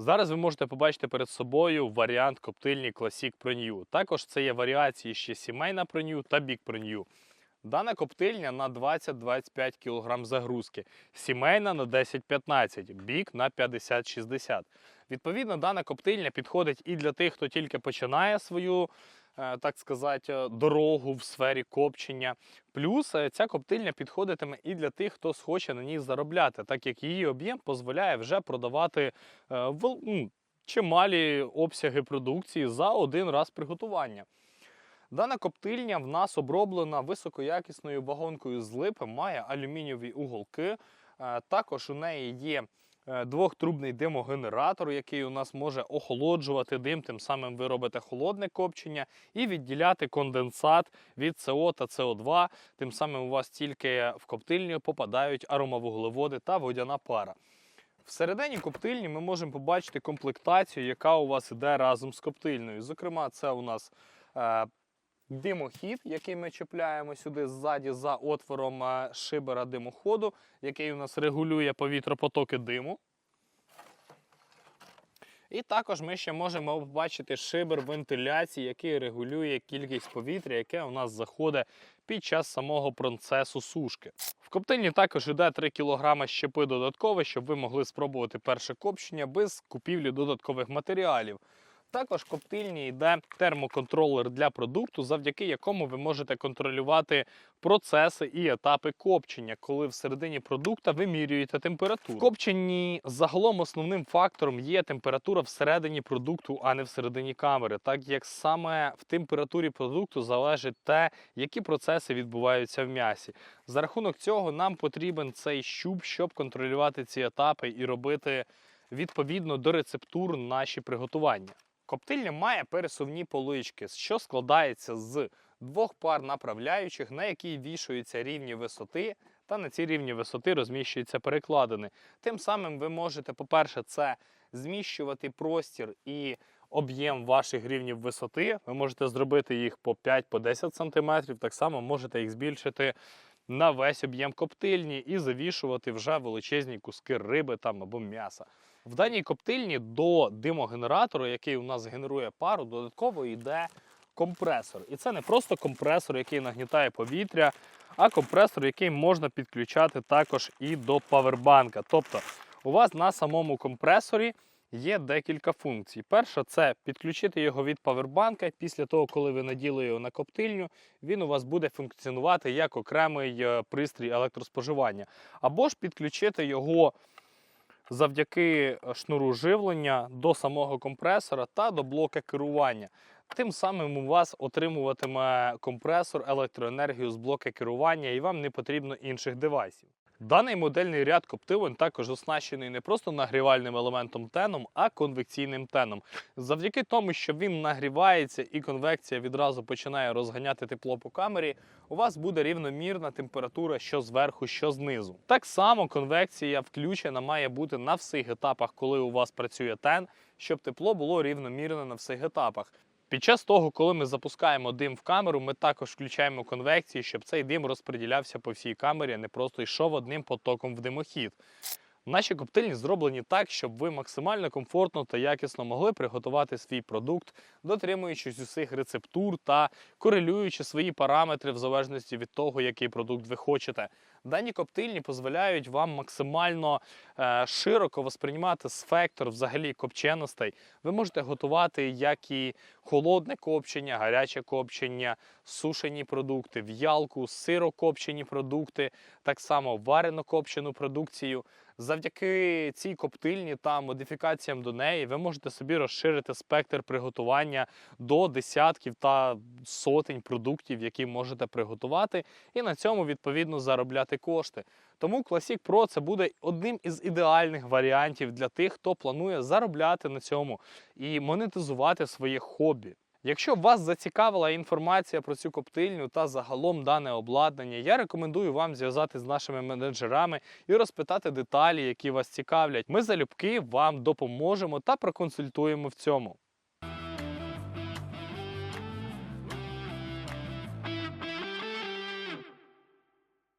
Зараз ви можете побачити перед собою варіант коптильні Classic Pro New. Також це є варіації ще сімейна Pro New та Big Pro New. Дана коптильня на 20-25 кг загрузки, сімейна на 10-15, бік на 50-60. Відповідно, дана коптильня підходить і для тих, хто тільки починає свою, так сказати, дорогу в сфері копчення. Плюс е, ця коптильня підходитиме і для тих, хто схоче на ній заробляти, так як її об'єм дозволяє вже продавати е, ну, чималі обсяги продукції за один раз приготування. Дана коптильня в нас оброблена високоякісною вагонкою з липи, має алюмінієві уголки. Е, Також у неї є е, двохтрубний димогенератор, який у нас може охолоджувати дим, тим самим ви робите холодне копчення і відділяти конденсат від СО та СО2. Тим самим у вас тільки в коптильню попадають аромавуглеводи та водяна пара. Всередині коптильні ми можемо побачити комплектацію, яка у вас іде разом з коптильною. Зокрема, це у нас е, димохід, який ми чіпляємо сюди ззаді за отвором е, шибера димоходу, який у нас регулює повітропотоки диму. І також ми ще можемо побачити шибер вентиляції, який регулює кількість повітря, яке у нас заходить під час самого процесу сушки. В коптильні також йде 3 кг щепи додатково, щоб ви могли спробувати перше копчення без купівлі додаткових матеріалів. Також коптильні йде термоконтролер для продукту, завдяки якому ви можете контролювати процеси і етапи копчення, коли всередині продукта вимірюєте температуру. В копченні загалом основним фактором є температура всередині продукту, а не всередині камери, так як саме в температурі продукту залежить те, які процеси відбуваються в м'ясі. За рахунок цього нам потрібен цей щуп, щоб контролювати ці етапи і робити відповідно до рецептур наші приготування. Коптильня має пересувні полички, що складається з двох пар направляючих, на які вішаються рівні висоти, та на ці рівні висоти розміщуються перекладини. Тим самим ви можете, по-перше, це зміщувати простір і об'єм ваших рівнів висоти. Ви можете зробити їх по 5-10 см, так само можете їх збільшити на весь об'єм коптильні і завішувати вже величезні куски риби там або м'яса. В даній коптильні до димогенератору, який у нас генерує пару, додатково йде компресор. І це не просто компресор, який нагнітає повітря, а компресор, який можна підключати також і до павербанка. Тобто у вас на самому компресорі є декілька функцій. Перша це підключити його від павербанка. Після того, коли ви наділи його на коптильню, він у вас буде функціонувати як окремий е, пристрій електроспоживання. Або ж підключити його завдяки е, шнуру живлення до самого компресора та до блока керування. Тим самим у вас отримуватиме компресор електроенергію з блока керування, і вам не потрібно інших девайсів. Даний модельний ряд коптилень також оснащений не просто нагрівальним елементом теном, а конвекційним теном. Завдяки тому, що він нагрівається і конвекція відразу починає розганяти тепло по камері, у вас буде рівномірна температура що зверху, що знизу. Так само конвекція включена має бути на всіх етапах, коли у вас працює тен, щоб тепло було рівномірне на всіх етапах. Під час того, коли ми запускаємо дим в камеру, ми також включаємо конвекцію, щоб цей дим розподілявся по всій камері, а не просто йшов одним потоком в димохід. Наші коптильні зроблені так, щоб ви максимально комфортно та якісно могли приготувати свій продукт, дотримуючись усіх рецептур та корелюючи свої параметри в залежності від того, який продукт ви хочете. Дані коптильні дозволяють вам максимально е, широко восприймати спектр взагалі копченостей. Ви можете готувати як і холодне копчення, гаряче копчення, сушені продукти, в'ялку, сирокопчені продукти, так само варено копчену продукцію. Завдяки цій коптильні та модифікаціям до неї ви можете собі розширити спектр приготування до десятків та сотень продуктів, які можете приготувати, і на цьому відповідно заробляти кошти. Тому Classic Pro це буде одним із ідеальних варіантів для тих, хто планує заробляти на цьому і монетизувати своє хобі. Якщо вас зацікавила інформація про цю коптильню та загалом дане обладнання, я рекомендую вам зв'язати з нашими менеджерами і розпитати деталі, які вас цікавлять. Ми залюбки вам допоможемо та проконсультуємо в цьому.